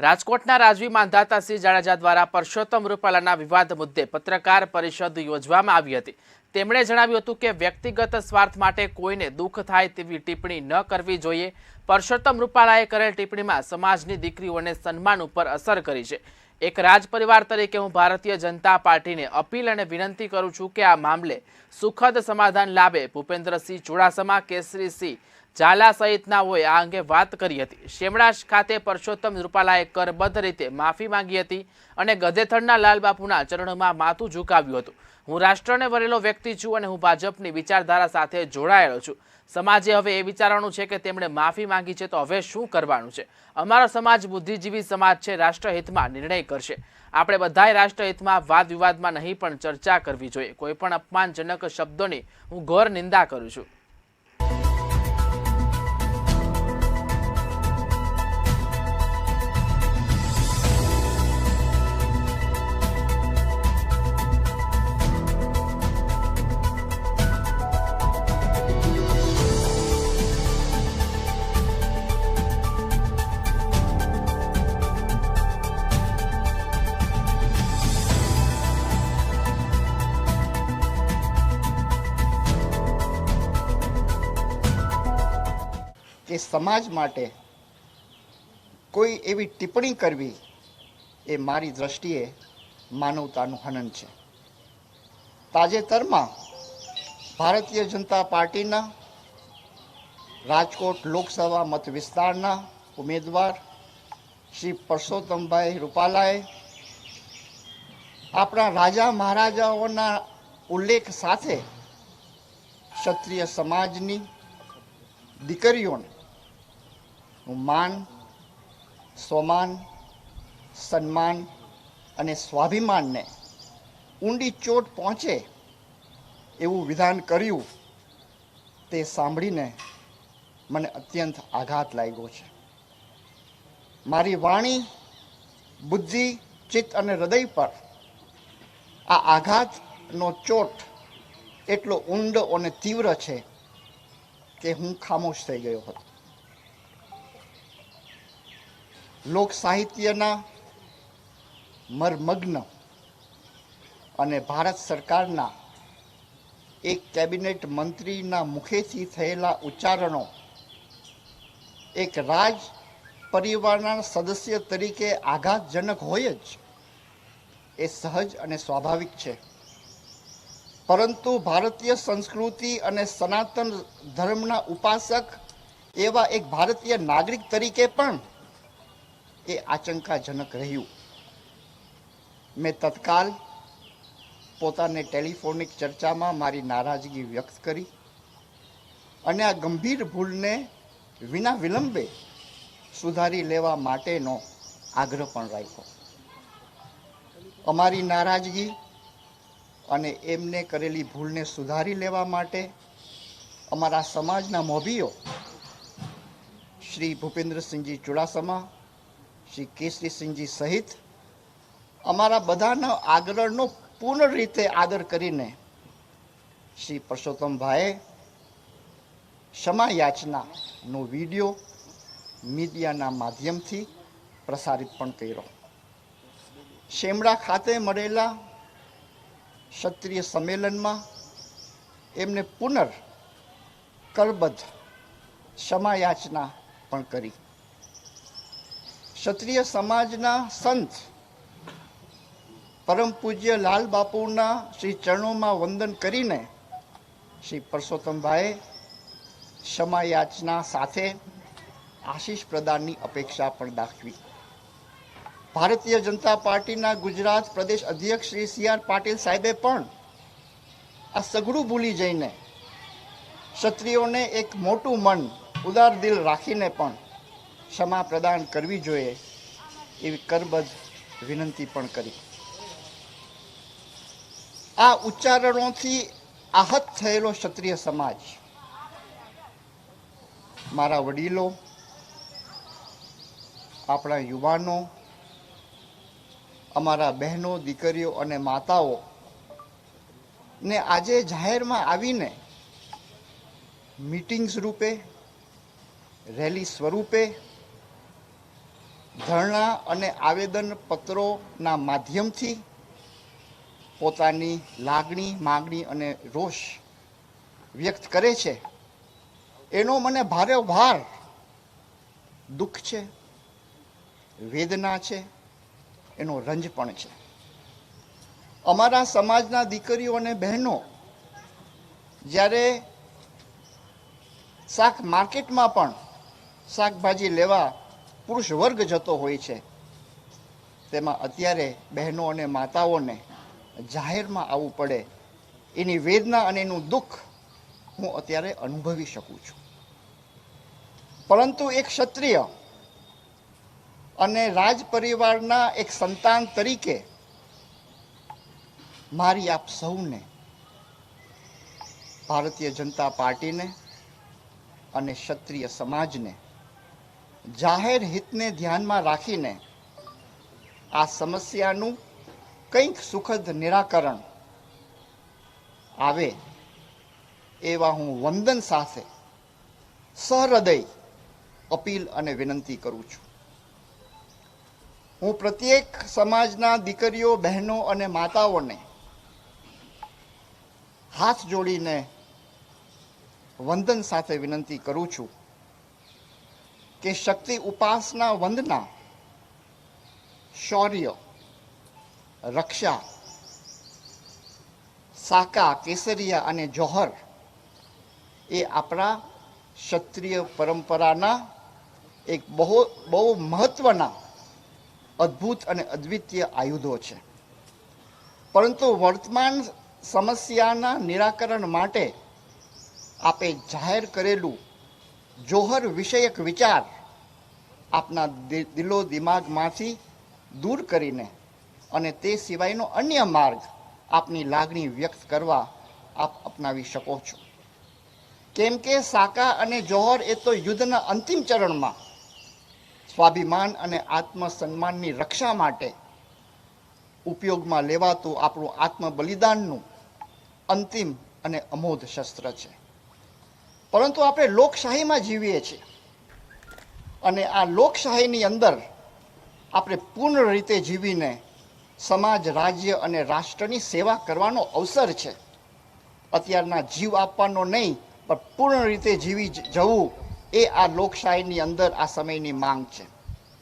રાજકોટના રાજવી માંધાતાસિંહ જાડેજા દ્વારા પરસોત્તમ રૂપાલાના વિવાદ મુદ્દે પત્રકાર પરિષદ યોજવામાં આવી હતી. તેમણે જણાવ્યું હતું કે વ્યક્તિગત સ્વાર્થ માટે કોઈને દુઃખ થાય તેવી ટિપ્પણી ન કરવી જોઈએ. પરસોત્તમ રૂપાલાએ કરેલ ટિપ્પણીમાં સમાજની દીકરીઓને સન્માન ઉપર અસર કરી છે. એક રાજ પરિવાર તરીકે હું ભારતીય જનતા પાર્ટીને અપીલ અને વિનંતી કરું છું કે આ મામલે સુખદ સમાધાન લાવે. ભૂપેન્દ્રસિંહ ચુડાસમા, કેસરીસિંહ ઝાલા સહિતના હોય, આ અંગે વાત કરી હતી. શેમડાશ ખાતે પરસોત્તમ રૂપાલાએ કરબદ્ધ રીતે માફી માંગી હતી અને ગધેથડના લાલબાપુના ચરણોમાં માથું ઝુકાવ્યું હતું. હું રાષ્ટ્રને વરેલો વ્યક્તિ છું અને હું ભાજપની વિચારધારા સાથે જોડાયેલો છું. સમાજે હવે એ વિચારવાનું છે કે તેમણે માફી માંગી છે તો હવે શું કરવાનું છે? અમારો સમાજ બુદ્ધિજીવી સમાજ છે, રાષ્ટ્રહિતમાં નિર્ણય કરશે. આપણે બધાએ રાષ્ટ્રહિતમાં વાદ વિવાદમાં નહીં પણ ચર્ચા કરવી જોઈએ. કોઈ પણ અપમાનજનક શબ્દોની હું ઘોર નિંદા કરું છું. સમાજ માટે કોઈ એવી ટિપ્પણી કરવી એ મારી દ્રષ્ટિએ માનવતાનું હનન છે. તાજેતરમાં ભારતીય જનતા પાર્ટીના રાજકોટ લોકસભા મત વિસ્તારના ઉમેદવાર શ્રી પરસોત્તમભાઈ રૂપાલાએ આપણા રાજા મહારાજાઓના ઉલ્લેખ સાથે ક્ષત્રિય સમાજની દીકરીઓને માન, સ્વમાન, સન્માન અને સ્વાભિમાનને ઊંડી ચોટ પહોંચે એવું વિધાન કર્યું તે સાંભળીને મને અત્યંત આઘાત લાગ્યો છે. મારી વાણી, બુદ્ધિ, ચિત્ત અને હૃદય પર આ આઘાતનો ચોટ એટલો ઊંડો અને તીવ્ર છે કે હું ખામોશ થઈ ગયો હતો. લોક સાહિત્યના મરમગ્ન અને ભારત સરકારના એક કેબિનેટ મંત્રીના મુખેથી થયેલા ઉચ્ચારણો એક રાજ પરિવારના સદસ્ય તરીકે આઘાતજનક હોય જ એ સહજ અને સ્વાભાવિક છે. પરંતુ ભારતીય સંસ્કૃતિ અને સનાતન ધર્મના ઉપાસક એવા એક ભારતીય નાગરિક તરીકે પણ એ આચંકાજનક રહ્યું. મેં તત્કાલ પોતાને ટેલિફોનિક ચર્ચામાં મારી નારાજગી વ્યક્ત કરી અને આ ગંભીર ભૂલને વિના વિલંબે સુધારી લેવા માટેનો આગ્રહ પણ રાખ્યો. અમારી નારાજગી અને એમને કરેલી ભૂલને સુધારી લેવા માટે અમારા સમાજના મોભીઓ શ્રી ભૂપેન્દ્રસિંહજી ચુડાસમા શ્રી કેસરીસિંહજી સહિત અમારા બધાના આગ્રહનો પૂર્ણ રીતે આદર કરીને શ્રી પરસોત્તમભાઈએ ક્ષમાયાચનાનો વીડિયો મીડિયાના માધ્યમથી પ્રસારિત પણ કર્યો. શેમડા ખાતે મળેલા ક્ષત્રિય સંમેલનમાં એમને પુનર્ કરબદ્ધ ક્ષમાયાચના પણ કરી. ક્ષત્રિય સમાજના સંત પરમ પૂજ્ય લાલ બાપુના શ્રી ચરણોમાં વંદન કરીને શ્રી પરસોત્તમભાઈએ ક્ષમા યાચના સાથે આશીષ પ્રદાનની અપેક્ષા પણ દાખવી. ભારતીય જનતા પાર્ટીના ગુજરાત પ્રદેશ અધ્યક્ષ શ્રી સી આર પાટીલ સાહેબે પણ આ સઘળું ભૂલી જઈને ક્ષત્રિયોને એક મોટું મન ઉદાર દિલ રાખીને પણ ક્ષમા પ્રદાન કરવી જોઈએ એવી કરબદ્ધ વિનંતી પણ કરી. આ ઉચ્ચારણોથી આહત થયેલો ક્ષત્રિય સમાજ, મારા વડીલો, આપણા યુવાનો, અમારા બહેનો, દીકરીઓ અને માતાઓ ને આજે જાહેરમાં આવીને મીટિંગ્સ રૂપે, રેલી સ્વરૂપે ધરણા અને આવેદન પત્રોના માધ્યમથી પોતાની લાગણી, માગણી અને રોષ વ્યક્ત કરે છે. એનો મને ભારે ભાર દુઃખ છે, વેદના છે, એનો રંજ પણ છે. અમારા સમાજના દીકરીઓ અને બહેનો જ્યારે શાક માર્કેટમાં પણ શાકભાજી લેવા પુરુષ વર્ગ જતો હોય છે. તેમાં અત્યારે બહેનો અને માતાઓને જાહેરમાં આવવું પડે. એની વેદના અને એનું દુઃખ હું અત્યારે અનુભવી શકું છું. પરંતુ એક ક્ષત્રિય અને રાજ પરિવારના એક સંતાન તરીકે મારી આપ સૌને ભારતીય જનતા પાર્ટીને અને ક્ષત્રિય સમાજને જાહેર હિતને ધ્યાનમાં રાખીને આ સમસ્યાનું કંઈક સુખદ નિરાકરણ આવે એવા હું વંદન સાથે, સહૃદય અપીલ અને વિનંતી કરું છું. હું પ્રત્યેક સમાજના દીકરીઓ, બહેનો અને માતાઓને હાથ જોડીને વંદન સાથે વિનંતી કરું છું કે શક્તિ ઉપાસના વંદના, શૌર્ય, રક્ષા, સાકા, કેસરિયા અને જોહર એ આપણા ક્ષત્રિય પરંપરાના એક બહુ બહુ મહત્વના અદ્ભુત અને અદ્વિતીય આયુધો છે. પરંતુ વર્તમાન સમસ્યાના નિરાકરણ માટે આપે જાહેર કરેલું જોહર વિષયક વિચાર આપના દિલો દિમાગમાંથી દૂર કરીને અને તે સિવાયનો અન્ય માર્ગ આપની લાગણી વ્યક્ત કરવા આપ અપનાવી શકો છો. કેમ કે સાકા અને જોહર એ તો યુદ્ધના અંતિમ ચરણમાં સ્વાભિમાન અને આત્મસન્માનની રક્ષા માટે ઉપયોગમાં લેવાતું આપણું આત્મ બલિદાનનું અંતિમ અને અમોધ શસ્ત્ર છે. પરંતુ આપણે લોકશાહીમાં જીવીએ છીએ. અને આ લોકશાહીની અંદર આપણે પૂર્ણ રીતે જીવીને સમાજ, રાજ્ય અને રાષ્ટ્રની સેવા કરવાનો અવસર છે. અત્યારના જીવ આપવાનો નહીં, પણ પૂર્ણ રીતે જીવી જવું એ આ લોકશાહીની અંદર આ સમયની માંગ છે.